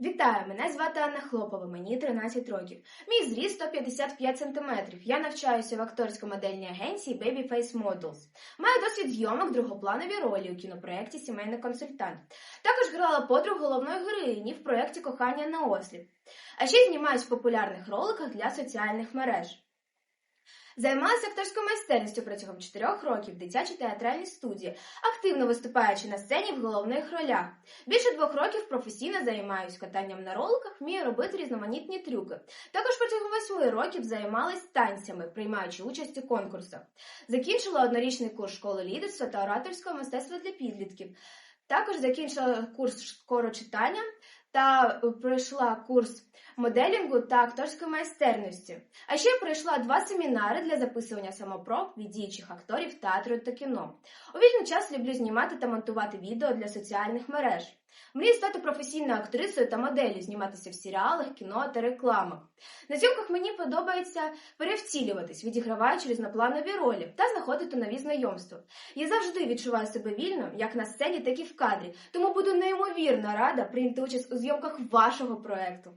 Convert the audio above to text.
Вітаю, мене звати Анна Хлопова, мені 13 років. Мій зріст 155 см. Я навчаюся в акторсько-модельній агенції Babyface Models. Маю досвід зйомок другопланові ролі у кінопроєкті Сімейний консультант. Також грала подруг головної героїні в проєкті Кохання на осліп. А ще знімаюсь в популярних роликах для соціальних мереж. Займалася акторською майстерністю протягом 4 років в дитячій театральній студії, активно виступаючи на сцені в головних ролях. Більше двох років професійно займаюсь катанням на роликах, вмію робити різноманітні трюки. Також протягом восьми років займалась танцями, приймаючи участь у конкурсах. Закінчила однорічний курс школи лідерства та ораторського мистецтва для підлітків. Також закінчила курс скорочитання та е, пройшла курс моделінгу та акторської майстерності. А ще пройшла два семінари для записування самопроб від діючих акторів театру та кіно. У вільний час люблю знімати та монтувати відео для соціальних мереж. Мрію стати професійною актрисою та моделлю, зніматися в серіалах, кіно та рекламах. На зйомках мені подобається перевтілюватись, відіграваючи різнопланові ролі та знаходити нові знайомства. Я завжди відчуваю себе вільно, як на сцені, так і в кадрі, тому буду неймовірно рада прийняти участь у зйомках вашого проекту.